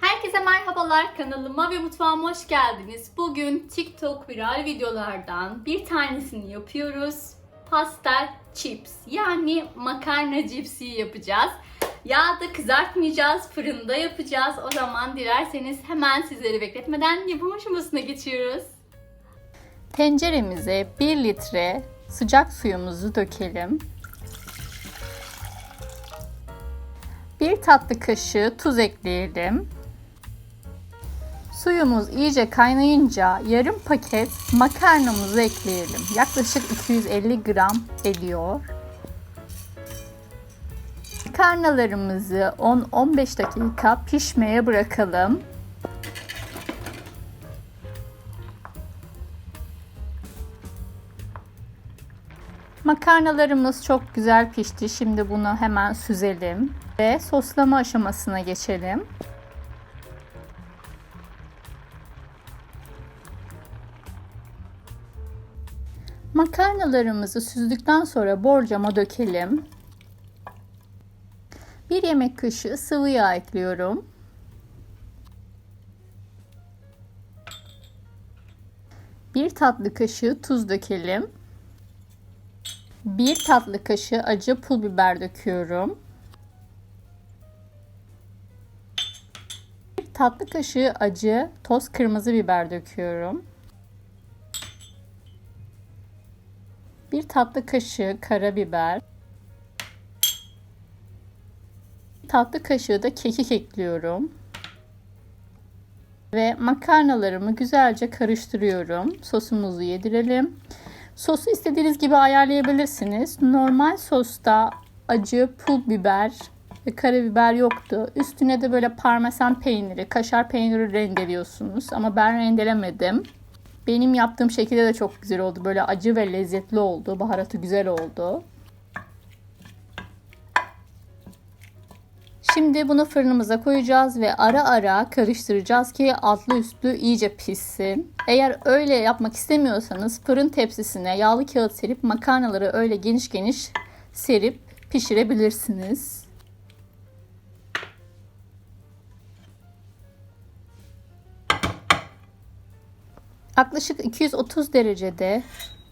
Herkese merhabalar kanalıma ve mutfağıma hoş geldiniz. Bugün TikTok viral videolardan bir tanesini yapıyoruz. Pastel chips yani makarna cipsi yapacağız. Yağda kızartmayacağız, fırında yapacağız. O zaman dilerseniz hemen sizleri bekletmeden yapım aşamasına geçiyoruz. Tenceremize 1 litre sıcak suyumuzu dökelim. 1 tatlı kaşığı tuz ekleyelim. Suyumuz iyice kaynayınca yarım paket makarnamızı ekleyelim. Yaklaşık 250 gram ediyor. Makarnalarımızı 10-15 dakika pişmeye bırakalım. Makarnalarımız çok güzel pişti. Şimdi bunu hemen süzelim ve soslama aşamasına geçelim. Makarnalarımızı süzdükten sonra borcama dökelim. Bir yemek kaşığı sıvı yağ ekliyorum. Bir tatlı kaşığı tuz dökelim. Bir tatlı kaşığı acı pul biber döküyorum. Bir tatlı kaşığı acı toz kırmızı biber döküyorum. Bir tatlı kaşığı karabiber. Bir tatlı kaşığı da kekik ekliyorum. Ve makarnalarımı güzelce karıştırıyorum. Sosumuzu yedirelim. Sosu istediğiniz gibi ayarlayabilirsiniz. Normal sosta acı pul biber ve karabiber yoktu. Üstüne de böyle parmesan peyniri, kaşar peyniri rendeliyorsunuz. Ama ben rendelemedim. Benim yaptığım şekilde de çok güzel oldu. Böyle acı ve lezzetli oldu. Baharatı güzel oldu. Şimdi bunu fırınımıza koyacağız ve ara ara karıştıracağız ki altlı üstlü iyice pişsin. Eğer öyle yapmak istemiyorsanız fırın tepsisine yağlı kağıt serip makarnaları öyle geniş geniş serip pişirebilirsiniz. Yaklaşık 230 derecede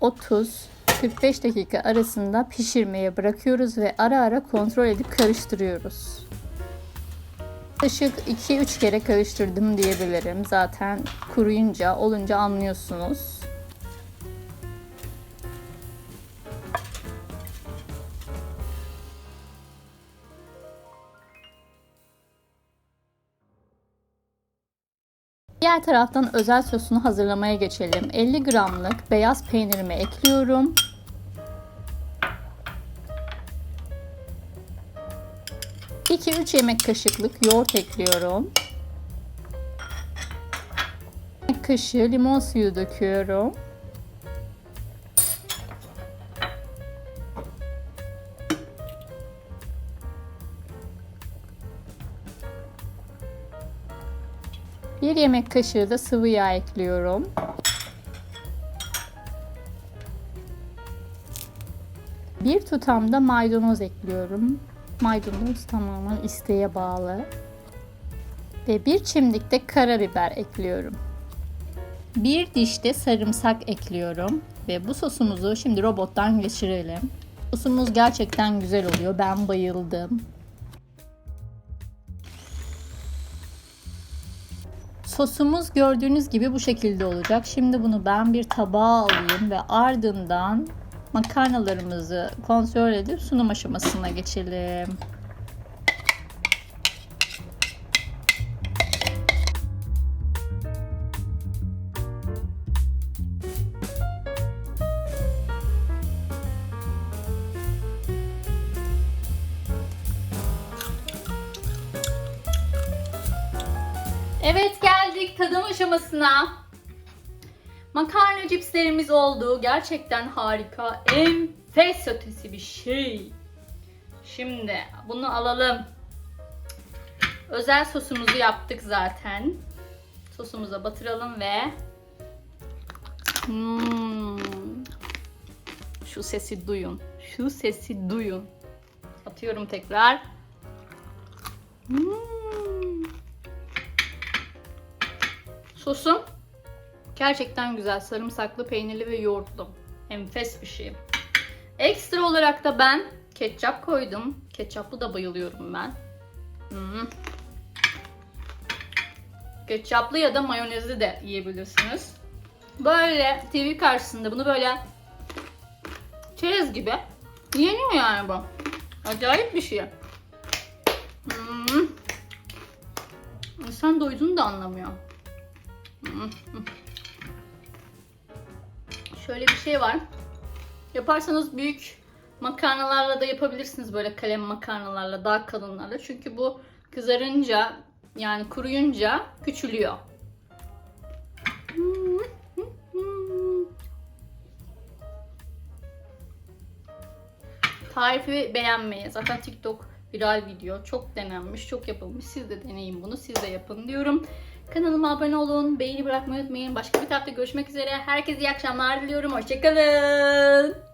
30-45 dakika arasında pişirmeye bırakıyoruz ve ara ara kontrol edip karıştırıyoruz. Yaklaşık 2-3 kere karıştırdım diyebilirim. Zaten kuruyunca, olunca anlıyorsunuz. Diğer taraftan özel sosunu hazırlamaya geçelim. 50 gramlık beyaz peynirimi ekliyorum. İki üç yemek kaşıklık yoğurt ekliyorum. Yemek kaşığı limon suyu döküyorum. Bir yemek kaşığı da sıvı yağ ekliyorum. Bir tutam da maydanoz ekliyorum. Maydanoz tamamen isteğe bağlı. Ve bir çimdik de karabiber ekliyorum. Bir diş de sarımsak ekliyorum. Ve bu sosumuzu şimdi robottan geçirelim. Sosumuz gerçekten güzel oluyor. Ben bayıldım. Sosumuz gördüğünüz gibi bu şekilde olacak. Şimdi bunu ben bir tabağa alayım ve ardından makarnalarımızı kontrol edip sunum aşamasına geçelim. Evet geldik tadım aşamasına. Makarna cipslerimiz oldu. Gerçekten harika. Enfes ötesi bir şey. Şimdi bunu alalım. Özel sosumuzu yaptık zaten. Sosumuza batıralım ve Hmm. Şu sesi duyun. Şu sesi duyun. Atıyorum tekrar. Hmm. Sosum gerçekten güzel. Sarımsaklı, peynirli ve yoğurtlu. Enfes bir şey. Ekstra olarak da ben ketçap koydum. Ketçaplı da bayılıyorum ben. Hmm. Ketçaplı ya da mayonezli de yiyebilirsiniz. Böyle TV karşısında bunu böyle çerez gibi yeniyor yani bu. Acayip bir şey. Hmm. İnsan doyduğunu da anlamıyor. Hmm. Şöyle bir şey var. Yaparsanız büyük makarnalarla da yapabilirsiniz böyle kalem makarnalarla daha kalınlarla. Çünkü bu kızarınca yani kuruyunca küçülüyor. Tarifi beğenmeyi. Zaten TikTok viral video. Çok denenmiş, çok yapılmış. Siz de deneyin bunu. Siz de yapın diyorum. Kanalıma abone olun. Beğeni bırakmayı unutmayın. Başka bir tarafta görüşmek üzere. Herkese iyi akşamlar diliyorum. Hoşçakalın.